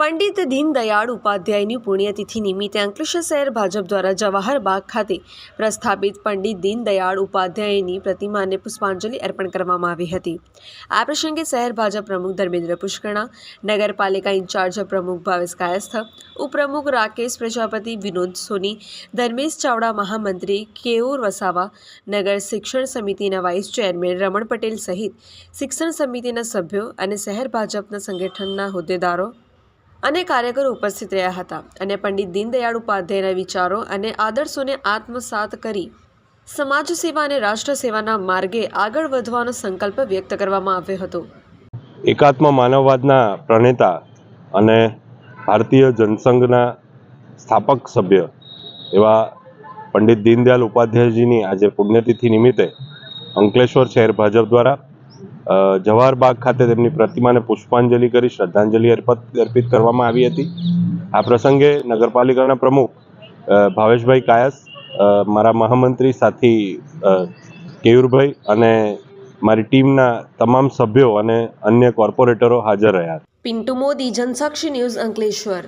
પંડિત દીનદયાળ ઉપાધ્યાયની પુણ્યતિથિ નિમિત્તે અંકલેશ્વર શહેર ભાજપ દ્વારા જવાહરબાગ ખાતે પ્રસ્થાપિત પંડિત દીનદયાળ ઉપાધ્યાયની પ્રતિમાને પુષ્પાંજલિ અર્પણ કરવામાં આવી હતી. આ પ્રસંગે શહેર ભાજપ પ્રમુખ ધર્મેન્દ્ર પુષ્કરણા, નગરપાલિકા ઇન્ચાર્જ પ્રમુખ ભાવેશ કાયસ્થ, ઉપપ્રમુખ રાકેશ પ્રજાપતિ, વિનોદ સોની, ધર્મેશ ચાવડા, મહામંત્રી કેઓર વસાવા, નગર શિક્ષણ સમિતિના વાઇસ ચેરમેન રમણ પટેલ સહિત શિક્ષણ સમિતિના સભ્યો અને શહેર ભાજપના સંગઠનના હોદ્દેદારો અને કાર્યકરો ઉપસ્થિત રહ્યા હતા અને પંડિત દીનદયાળ ઉપાધ્યાયના વિચારો અને આદર્શોને આત્મસાત કરી સમાજ સેવા અને રાષ્ટ્ર સેવાના માર્ગે આગળ વધવાનો સંકલ્પ વ્યક્ત કરવામાં આવ્યો હતો. એકાત્મ માનવવાદના પ્રણેતા અને ભારતીય જનસંઘના સ્થાપક સભ્ય એવા પંડિત દીનદયાળ ઉપાધ્યાયજીની આજે પુણ્યતિથિ નિમિત્તે અંકલેશ્વર શહેર ભાજપ દ્વારા અ, જવાહર બાગ ખાતે તેમની પ્રતિમાને પુષ્પાંજલિ કરી શ્રદ્ધાંજલિ અર્પત કરવામાં આવી હતી. આ પ્રસંગે નગરપાલિકાના પ્રમુખ ભાવેશભાઈ કાયસ મારા મહામંત્રી સાથી કેયુરભાઈ અને મારી ટીમના તમામ સભ્યો અને અન્ય કોર્પોરેટરો હાજર રહ્યા. પિન્ટુ મોદી જનસાક્ષી ન્યૂઝ અંકલેશ્વર.